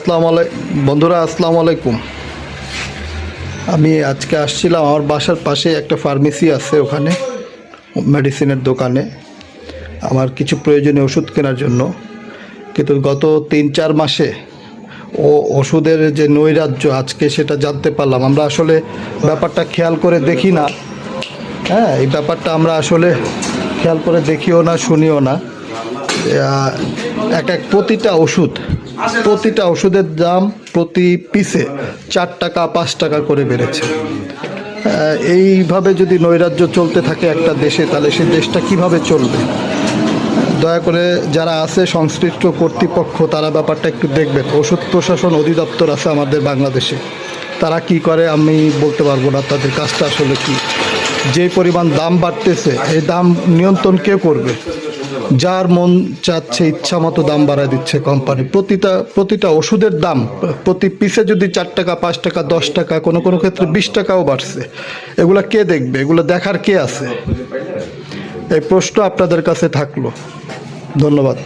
আসসালামু আলাই- বন্ধুরা, আসসালামু আলাইকুম। আমি আজকে আসছিলাম, আমার বাসার পাশে একটা ফার্মেসি আছে ওখানে মেডিসিনের দোকানে। আমার কিছু প্রয়োজনীয় ওষুধ কেনার জন্য। কিন্তু গত তিন চার মাসে ও ওষুধের যে নৈরাজ্য আজকে সেটা জানতে পারলাম। আমরা আসলে ব্যাপারটা খেয়াল করে দেখি না। হ্যাঁ এই ব্যাপারটা আমরা আসলে খেয়াল করে দেখিও না, শুনিও না। এক এক প্রতিটা ওষুধ, প্রতিটা ওষুধের দাম প্রতি পিসে চার টাকা, পাঁচ টাকা করে বেড়েছে। এইভাবে যদি নৈরাজ্য চলতে থাকে একটা দেশে, তাহলে সেই দেশটা কীভাবে চলবে? দয়া করে যারা আছে, সংশ্লিষ্ট কর্তৃপক্ষ, তারা ব্যাপারটা একটু দেখবেন। ওষুধ প্রশাসন অধিদপ্তর আছে আমাদের বাংলাদেশে। তারা কি করে, আমি বলতে পারব না তাদের কাজটা আসলে কি। যে পরিমাণ দাম বাড়তেছে, এই দাম নিয়ন্ত্রণ কে করবে? যার মন চাচ্ছে, ইচ্ছা মতো দাম বাড়ায় দিচ্ছে কোম্পানি প্রতিটা প্রতিটা ওষুধের দাম, প্রতি পিসে যদি চার টাকা, পাঁচ টাকা, দশ টাকা, কোনো কোনো ক্ষেত্রে বিশ টাকাও বাড়ছে। এগুলা কে দেখবে? এগুলো দেখার কে আছে? এই প্রশ্ন আপনাদের কাছে থাকল। ধন্যবাদ।